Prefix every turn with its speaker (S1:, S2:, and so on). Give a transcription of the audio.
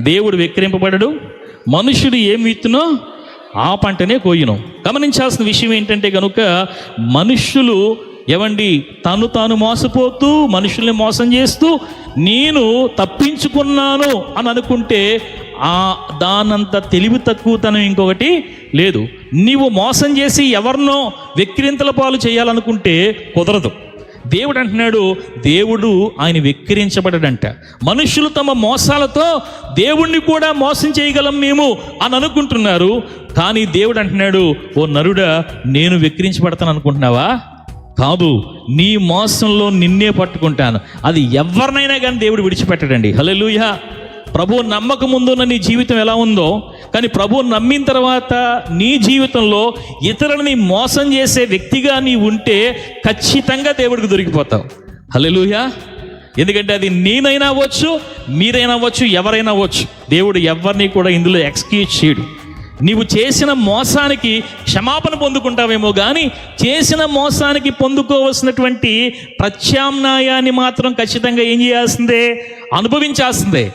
S1: దేవుడు విక్రయింపబడడు మనుషుడు ఏం విత్తునో ఆ పంటనే కోయును. గమనించాల్సిన విషయం ఏంటంటే కనుక మనుషులు ఏమండి తను తాను మోసపోతూ మనుషుల్ని మోసం చేస్తూ నేను తప్పించుకున్నాను అని అనుకుంటే ఆ దానంత తెలివి తక్కువతనం ఇంకొకటి లేదు. నీవు మోసం చేసి ఎవరినో వెక్కిరింతల పాలు చేయాలనుకుంటే కుదరదు. దేవుడు అంటున్నాడు దేవుడు ఆయన వెక్కిరించబడడంట. మనుషులు తమ మోసాలతో దేవుణ్ణి కూడా మోసం చేయగలం మేము అని అనుకుంటున్నారు. కానీ దేవుడు అంటున్నాడు ఓ నరుడా నేను వెక్కిరించబడతాను అనుకుంటున్నావా? కాదు నీ మోసంలో నిన్నే పట్టుకుంటాను. అది ఎవరినైనా కానీ దేవుడు విడిచిపెట్టడండి. హల్లెలూయా. ప్రభు నమ్మక ముందున్న నీ జీవితం ఎలా ఉందో కానీ ప్రభువు నమ్మిన తర్వాత నీ జీవితంలో ఇతరులని మోసం చేసే వ్యక్తిగా నీ ఉంటే ఖచ్చితంగా దేవుడికి దొరికిపోతావు. హల్లెలూయా. ఎందుకంటే అది నేనైనా అవ్వచ్చు మీరైనా అవ్వచ్చు ఎవరైనా అవ్వచ్చు. దేవుడు ఎవరిని కూడా ఇందులో ఎక్స్క్యూజ్ చేయడు. నీవు చేసిన మోసానికి క్షమాపణ పొందుకుంటావేమో కానీ చేసిన మోసానికి పొందుకోవలసినటువంటి ప్రత్యామ్నాయాన్ని మాత్రం ఖచ్చితంగా ఏం చేయాల్సిందే? అనుభవించాల్సిందే.